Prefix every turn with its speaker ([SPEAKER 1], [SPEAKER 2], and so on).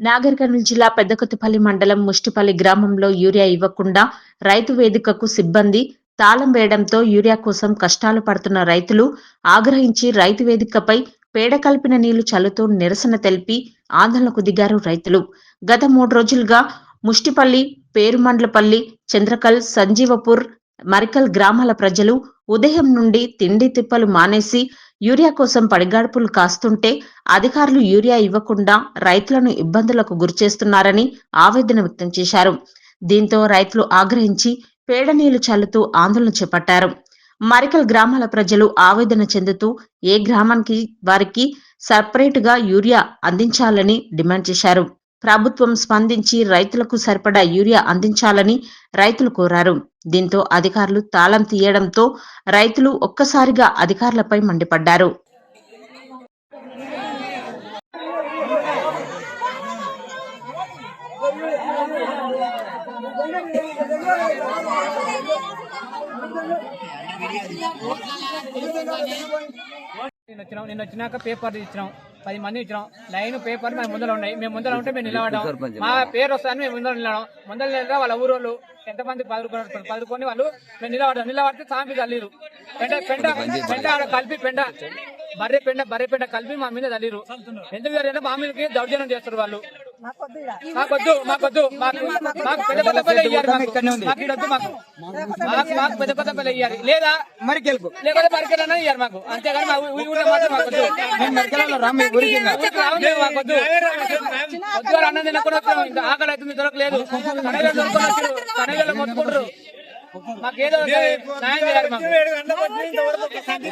[SPEAKER 1] నాగర్ కర్నూలు జిల్లా పెద్దకొత్తపల్లి మండలం ముష్టిపల్లి గ్రామంలో యూరియా ఇవ్వకుండా రైతు వేదికకు సిబ్బంది తాళం వేయడంతో యూరియా కోసం కష్టాలు పడుతున్న రైతులు ఆగ్రహించి రైతు వేదికపై పేడ కలిపిన నీళ్ళు చల్లుతూ నిరసన తెలిపి ఆందోళనకు దిగారు రైతులు. గత మూడు రోజులుగా ముష్టిపల్లి పేరుమండ్లపల్లి చంద్రకల్ సంజీవపూర్ మరికల్ గ్రామాల ప్రజలు ఉదయం నుండి తిండి తిప్పలు మానేసి యూరియా కోసం పడిగాడుపులు కాస్తుంటే అధికారులు యూరియా ఇవ్వకుండా రైతులను ఇబ్బందులకు గురిచేస్తున్నారని ఆవేదన వ్యక్తం చేశారు. దీంతో రైతులు ఆగ్రహించి పేడ నీళ్ళు చల్లుతూ ఆందోళన చేపట్టారు. మరికల్ గ్రామాల ప్రజలు ఆవేదన చెందుతూ ఏ గ్రామానికి వారికి సపరేట్గా యూరియా అందించాలని డిమాండ్ చేశారు. ప్రభుత్వం స్పందించి రైతులకు సరిపడా యూరియా అందించాలని రైతులు కోరారు. దీంతో అధికారులు తాళం తీయడంతో రైతులు ఒక్కసారిగా అధికారులపై మండిపడ్డారు.
[SPEAKER 2] నిన్న వచ్చినాం. నిన్న వచ్చినాక పేపర్ ఇచ్చినాం. పది మంది ఇచ్చినాం. లైన్ పేపర్ మేము ముందర ఉన్నాయి. మేము ముందర ఉంటే మేము నిలబడ్డాం. మా పేరు వస్తాను మేము ముందర నిలవడం ముందర నిలబడ వాళ్ళ ఊరు వాళ్ళు ఎంతమంది పదుకొని పదుకొని వాళ్ళు మేము నిలబడ్డాం. నిలబడితే సాంపి చల్లిరు పెండ పెండ పెండ ఆడ కలిపి పెండ బర్రె పెండ బర్రె పెండ కలిపి మా మీద చల్లిరు ఎందుకు మా మీదకి దౌర్జన్యం చేస్తారు వాళ్ళు. మాకొద్దు మాకొద్దు మాకు మాకు పెద్ద పెద్ద పల్లె ఇయ్యారు మాకు. మాకు ఈడొద్దు మాకు. మాకు మాకు పెద్ద పెద్ద పల్లె ఇయ్యారు లేదా
[SPEAKER 3] మరి గెలుపు.
[SPEAKER 2] లేకపోతే పరికరాలు ఇయ్యారు మాకు. అంతేగాని మా ఊ- ఊరిలో మాత్రం మాకొద్దు
[SPEAKER 3] నేను మరికెళ్ళలో రా మీ ఊరికి
[SPEAKER 2] రావద్దు మాకొద్దు పొద్దుగాల అన్నం తినకుండా ఇంకా ఆకలి అవుతుంది దొరకలేదు. కనగలు వచ్చారు కనగలు మొత్తుకుంటారు మాకేదో న్యాయం చేయాలి మాకు.